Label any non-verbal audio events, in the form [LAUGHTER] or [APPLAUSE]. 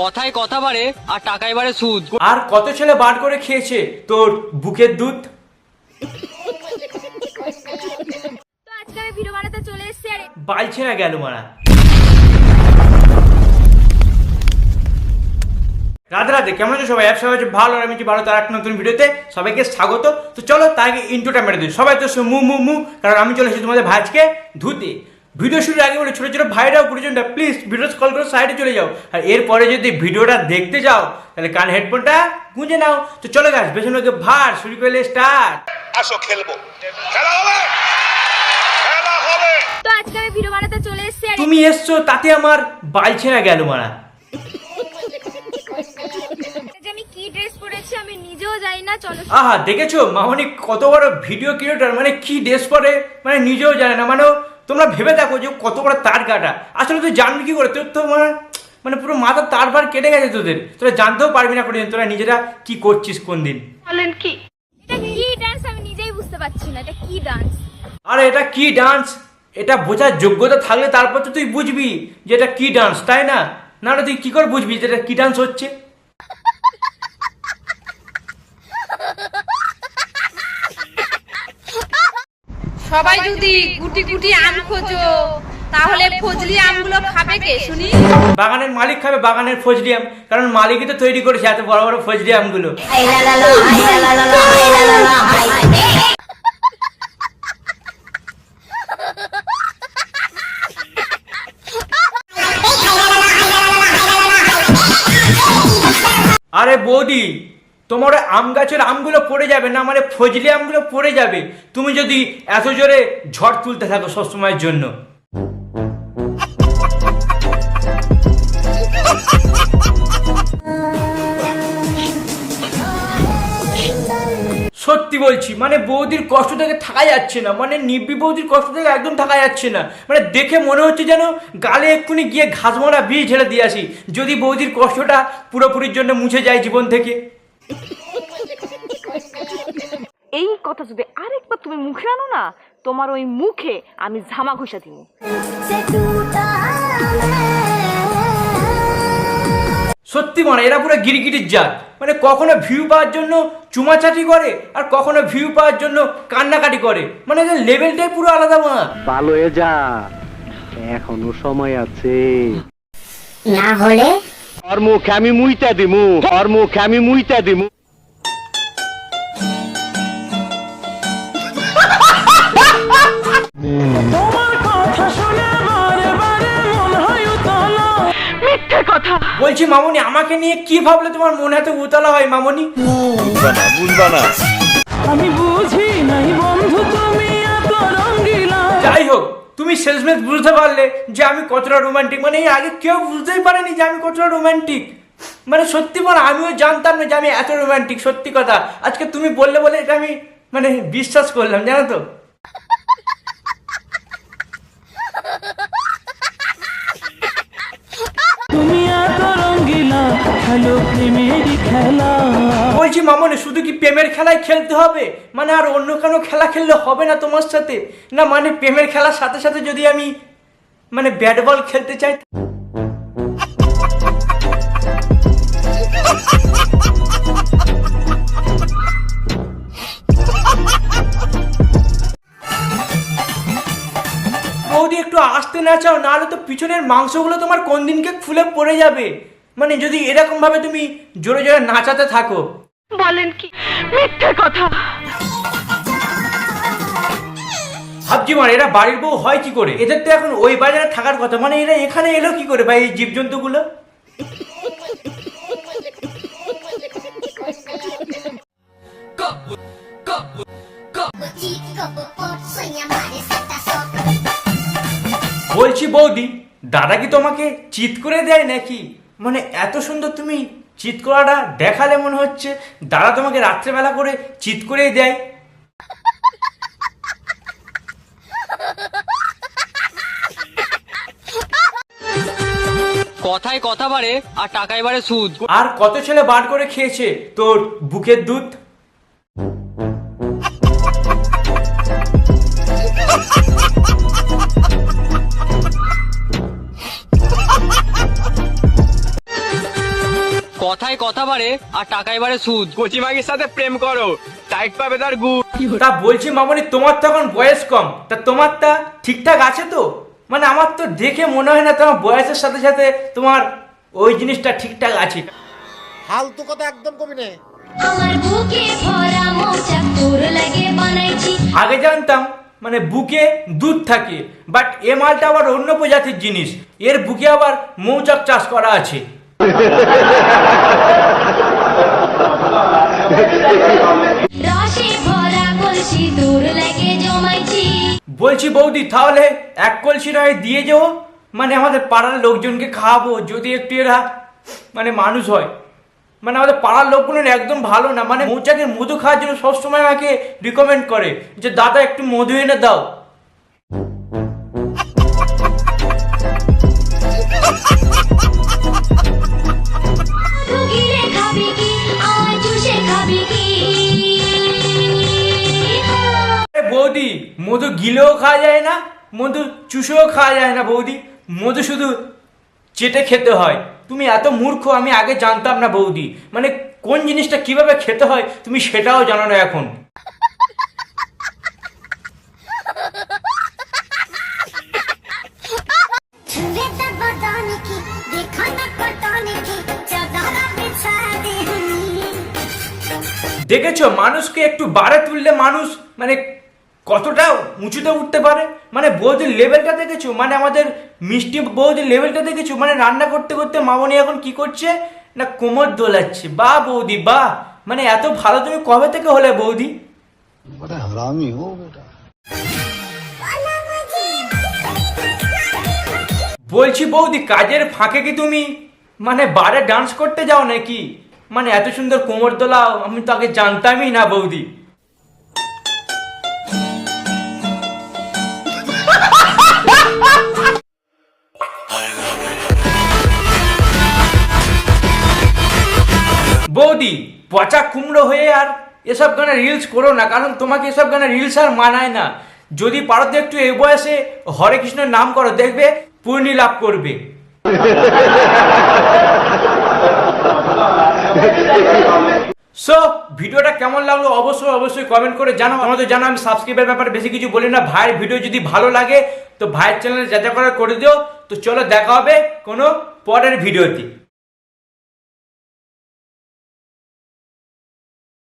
কথায় কথা বাড়ে আর টাকায় বাড়ে সুদ। আর কত ছেলে বার করে খেয়েছে? তোর বুকের দুধ? তো আজকে আমি ভিডিও বানাতে চলে এসেছি আর বালছে না গেল মারা? রাধে রাধে কেমন আছো সবাই? ব্যবসা হচ্ছে ভালো আর আমি হচ্ছি ভালো তার একটা নতুন ভিডিওতে সবাইকে স্বাগত। তো চলো তার আগে ইন্ট্রোটা মেরে দিই। সবাই তো মু মু মু কারণ আমি চলে এসেছি তোমাদের ভাজকে ধুতে। ভিডিও শুরুর আগে বলে ছোটো ছোটো ভাইরাও গুরুজনটা প্লিজ ভিডিও কল করে সাইডে চলে যাও। আর এরপরে যদি ভিডিওটা দেখতে যাও তাহলে কান হেডফোনটা গুঁজে নাও। তো চলে গাছ পেছনে ওকে ভার শুরু করলে স্টার্ট আসো খেলব। খেলা হবে! খেলা হবে! তো আজকে আমি ভিডিও বানাতে চলে এসেছি তুমি এসছো তাতে আমার বালছে না গেল মারা। আমি কি ড্রেস পরেছি আমি নিজেও জানি না চলো আহা দেখেছ? মামনি কত বড় ভিডিও ক্রিয়েটার মানে কি ড্রেস পরে? মানে নিজেও জানে না মানে তোমরা ভেবে দেখো যে কত বড় তার কাটা আসলে তুই জানবি কি করে? তোর তো মানে মানে পুরো মাথার তার ভার কেটে গেছে তোদের। তোরা জানতেও পারবি না কোনোদিন। তোরা নিজেরা কি করছিস কোন দিন এটা কি ডান্স আমি নিজেই বুঝতে পারছি না। এটা কি ডান্স আর এটা কি ডান্স এটা বোঝার যোগ্যতা থাকলে তারপর তো তুই বুঝবি যে এটা কি ডান্স তাই না? না তুই কি করে বুঝবি যে এটা কি ডান্স হচ্ছে? [LAUGHS] সবাই যদি গুটি গুটি আম খোঁজো, তাহলে ফজলি আমগুলো খাবে কে, শুনি? বাগানের মালিক খাবে বাগানের ফজলি আম, কারণ মালিকই তো তৈরি করেছে এত বড় বড় ফজলি আমগুলো। আরে বৌদি তোমার আম গাছের আমগুলো পড়ে যাবে না মানে ফজলি আমগুলো পড়ে যাবে। তুমি যদি এত জোরে ঝড় তুলতে থাকো সবসময়ের জন্য। সত্যি বলছি মানে বৌদির কষ্ট থেকে থাকা যাচ্ছে না মানে নিব্বি বৌদির কষ্ট থেকে একদম থাকা যাচ্ছে না। মানে দেখে মনে হচ্ছে যেন গালে এক্ষুনি গিয়ে ঘাস মারা বীজ ঝেড়ে দিয়ে আসি, যদি বৌদির কষ্টটা পুরোপুরির জন্য মুছে যায় জীবন থেকে। এই কথা যদি আরেকবার তুমি মুখে আনো না তোমার ওই মুখে আমি ঝামা ঘষা দিব। সত্যি মানে এরা পুরো গিরগিটির জাত। মানে কখনো ভিউ পাওয়ার জন্য চুমাচাটি করে আর কখনো ভিউ পাওয়ার জন্য কান্নাকাটি করে। মানে এদের লেভেলটাই পুরো আলাদা মা ভালো হয়ে যা এখনও সময় আছে। না হলে ওর মুখে আমি মুইতা দিমু। ওর মুখে আমি মুইতা দিমু বলছি মামনি আমাকে নিয়ে কি ভাবলে তোমার মনে এত উতলা হয় মামনি? যাই হোক তুমি শেষমেশ বুঝতে পারলে যে আমি কতটা রোমান্টিক মানে এই আগে কেউ বুঝতেই পারেনি যে আমি কতটা রোমান্টিক মানে সত্যি বল, আমিও জানতাম না যে আমি এত রোমান্টিক সত্যি কথা। আজকে তুমি বললে বলে এটা আমি মানে বিশ্বাস করলাম, জানো তো? বলছি মামনি, শুধু কি প্রেমের খেলায় খেলতে হবে? মানে আর অন্য কোনো খেলা খেললে হবে না তোমার সাথে? না মানে প্রেমের খেলার সাথে সাথে যদি আমি মানে ব্যাট বল খেলতে চাই? বৌদি একটু আসতে না চাও নাহলে তো পিছনের মাংসগুলো তোমার কোন দিনকে খুলে পড়ে যাবে? মানে যদি এরকম ভাবে তুমি জোরে জোরে নাচাতে থাকো। বলেন কি? মিথ্যে কথা। ভাবছি মানে এরা বাড়ির বউ হয় কি করে? এদের তো এখন ওই বাজারে থাকার কথা। মানে এরা এখানে এলো কি করে ভাই এই জীবজন্তুগুলো? বলছি বৌদি দাদা কি তোমাকে চিৎ করে দেয় নাকি? মানে এত সুন্দর তুমি চিত করাটা দেখালে মনে হচ্ছে দাদা তোমাকে রাত্রেবেলা করে চিত করেই দেয়। কথায় কথা বাড়ে আর টাকায় বাড়ে সুদ। আর কত ছেলে বার করে খেয়েছে তোর বুকের দুধ? কথা বাড়ে আর টাকায় বাড়ে সুদ। কচিমাগির সাথে প্রেম করো টাইট পাবে তার গু। তা বলছি মামনি তোমার তো এখন বয়স কম। তা তোমারটা ঠিকঠাক আছে তো? মানে আমার তো দেখে মনে হয় না তোমার বয়সের সাথে সাথে তোমার ওই জিনিসটা ঠিকঠাক আছে। ফালতু কথা একদম কবি নে। আমার বুকে ভরা মৌচাক তোর লাগে বানাইছি। আগে জানতাম মানে বুকে দুধ থাকে বাট এ মালটা আবার অন্য প্রজাতির জিনিস। এর বুকে আবার মৌচাক চাষ করা আছে। বলছি বৌদি, তাহলে এক কলসি রায় দিয়ে যাও। মানে আমাদের পাড়ার লোকজনকে খাওয়াবো, যদি একটু এরা মানে মানুষ হয়। মানে আমাদের পাড়ার লোকগুলো একদম ভালো না। মানে মৌচাকের মধু খাওয়ার জন্য সবসময় আমাকে রিকমেন্ড করে যে, দাদা, একটু মধু এনে দাও। মধু গিলেও খাওয়া যায় না মধু চুষেও খাওয়া যায় না বৌদি। মধু শুধু চেটে খেতে হয়। তুমি এত মূর্খ আমি আগে জানতাম না বৌদি। মানে কোন জিনিসটা কীভাবে খেতে হয় তুমি সেটাও জানো না এখন। দেখেছ মানুষকে একটু বাড়ে তুললে মানুষ মানে কতটা উঁচুতে উঠতে পারে? মানে বৌদির লেভেলটা দেখেছ? মানে আমাদের মিষ্টি বৌদির লেভেলটা দেখেছ? মানে রান্না করতে করতে মামনি এখন কি করছে? না কোমর দোলাচ্ছে। বা বৌদি বা। মানে এত ভালো তুমি কবে থেকে হলে বৌদি? বলছি বৌদি কাজের ফাঁকে কি তুমি মানে বারে ডান্স করতে যাও নাকি? মানে এত সুন্দর কোমর দোলাও আমি তো আগে জানতামই না বৌদি। বৌদি, পচা কুমড়ো হয়ে আর এসব গানে রিলস করো না, কারণ তোমাকে এসব গানে রিলস আর মানায় না। যদি পারো তো একটু এই বয়সে হরে কৃষ্ণের নাম করো, দেখবে পূর্ণি লাভ করবে। সো ভিডিওটা কেমন লাগল অবশ্যই অবশ্যই কমেন্ট করে জানাও। আমাদের জানো আমি সাবস্ক্রাইবের ব্যাপারে বেশি কিছু বলি না। ভাইয়ের ভিডিও যদি ভালো লাগে, তো ভাইয়ের চ্যানেলে যা যা করার করে দিও। তো চলো দেখা হবে কোনো পরের ভিডিওতে